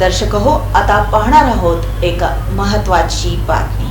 दर्शक हो आता पाहणार आहोत एक महत्वाची बातमी.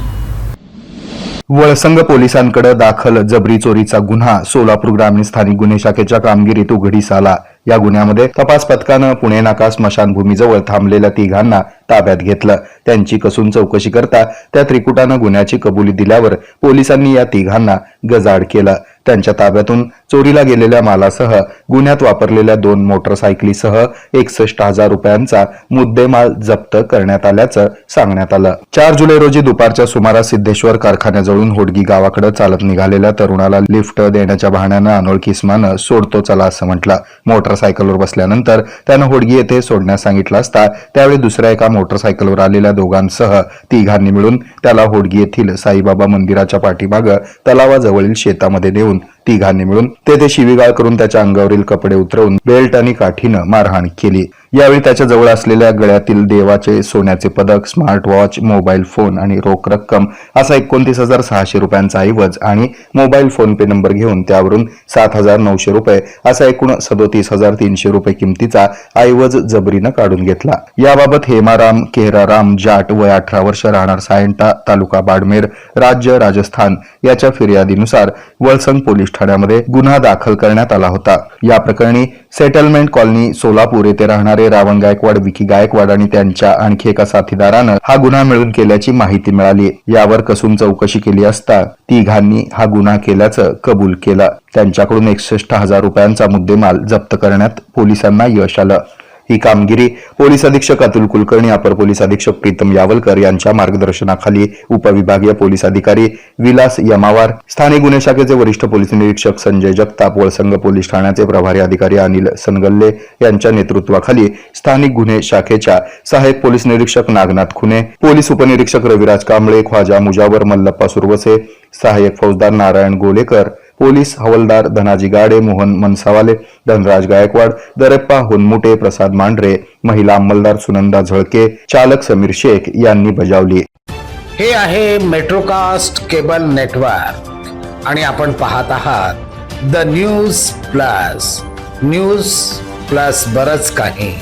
वळसंग पोलिसांकडे दाखल जबरी चोरीचा गुन्हा सोलापूर ग्रामीण स्थानिक गुन्हे शाखेच्या कामगिरीत उघडीस आला. या गुन्ह्यामध्ये तपास पथकानं पुणे नाका स्मशानभूमीजवळ थांबलेल्या तिघांना ताब्यात घेतलं. त्यांची कसून चौकशी करता त्या त्रिकुटानं गुन्ह्याची कबुली दिल्यावर पोलिसांनी या तिघांना गजाड केलं. त्यांच्या ताब्यातून चोरीला गेलेल्या मालासह गुन्ह्यात वापरलेल्या दोन मोटरसायकलीसह एकसष्ट हजार रुपयांचा मुद्देमाल जप्त करण्यात आल्याचं सांगण्यात आलं. चार जुलै रोजी दुपारच्या सुमारास सिद्धेश्वर कारखान्याजवळून होडगी गावाकडे चालत निघालेल्या तरुणाला लिफ्ट देण्याच्या बहाण्यानं अनोळखी इस्मानं सोडतो चला असं म्हटलं. मोटरसायकलवर बसल्यानंतर त्यानं होडगी येथे सोडण्यास सांगितलं असता त्यावेळी दुसऱ्या एका मोटरसायकलवर आलेल्या दोघांसह तिघांनी मिळून त्याला होडगी येथील साईबाबा मंदिराच्या पाठीमागं तलावाजवळील शेतामध्ये नेऊन तिघांनी मिळून तेथे शिवीगाळ करून त्याच्या अंगावरील कपडे उतरवून बेल्ट आणि काठीनं मारहाण केली. यावेळी त्याच्याजवळ असलेल्या गळ्यातील देवाचे सोन्याचे पदक स्मार्ट वॉच मोबाईल फोन आणि रोख रक्कम असा एकोणतीस हजार सहाशे रुपयांचा ऐवज आणि मोबाईल फोन पे नंबर घेऊन त्यावरून सात हजार नऊशे रुपये असा एकूण सदोतीस हजार तीनशे रुपये किमतीचा ऐवज जबरीनं काढून घेतला. याबाबत हेमाराम केहराराम जाट वय अठरा वर्ष राहणार सायंटा तालुका बाडमेर राज्य राजस्थान याच्या फिर्यादीनुसार वळसंग पोलीस ठाण्यामध्ये गुन्हा दाखल करण्यात आला होता. या प्रकरणी सेटलमेंट कॉलनी सोलापूर येथे राहणारे रावण गायकवाड विकी गायकवाड आणि त्यांच्या आणखी एका साथीदारानं हा गुन्हा मिळून केल्याची माहिती मिळाली. यावर कसून चौकशी केली असता तिघांनी हा गुन्हा केल्याचं कबूल केलं. त्यांच्याकडून एकसष्ट हजार रुपयांचा मुद्देमाल जप्त करण्यात पोलिसांना यश आलं. ही कामगिरी पोलीस अधीक्षक अतुल कुलकर्णी अपर पोलीस अधीक्षक प्रीतम यावलकर यांच्या मार्गदर्शनाखाली उपविभागीय पोलीस अधिकारी विलास यमावार स्थानिक गुन्हे शाखेचे वरिष्ठ पोलीस निरीक्षक संजय जगताप वळसंग पोलीस ठाण्याचे प्रभारी अधिकारी अनिल सनगल्ले यांच्या नेतृत्वाखाली स्थानिक गुन्हे शाखेच्या सहाय्यक पोलीस निरीक्षक नागनाथ खुने पोलीस उपनिरीक्षक रविराज कांबळे ख्वाजा मुजावर मल्लप्पा सुरवसे सहाय्यक फौजदार नारायण गोलेकर पोलीस हवलदार धनाजी गाडे मोहन मनसावाले धनराज गायकवाड दरप्पा होनमुटे प्रसाद मांढरे महिला अंमलदार सुनंदा झळके चालक समीर शेख यांनी बजावली. हे आहे मेट्रोकास्ट केबल नेटवर्क. आणि आपण पाहत आहात the news plus. News plus बरच काही.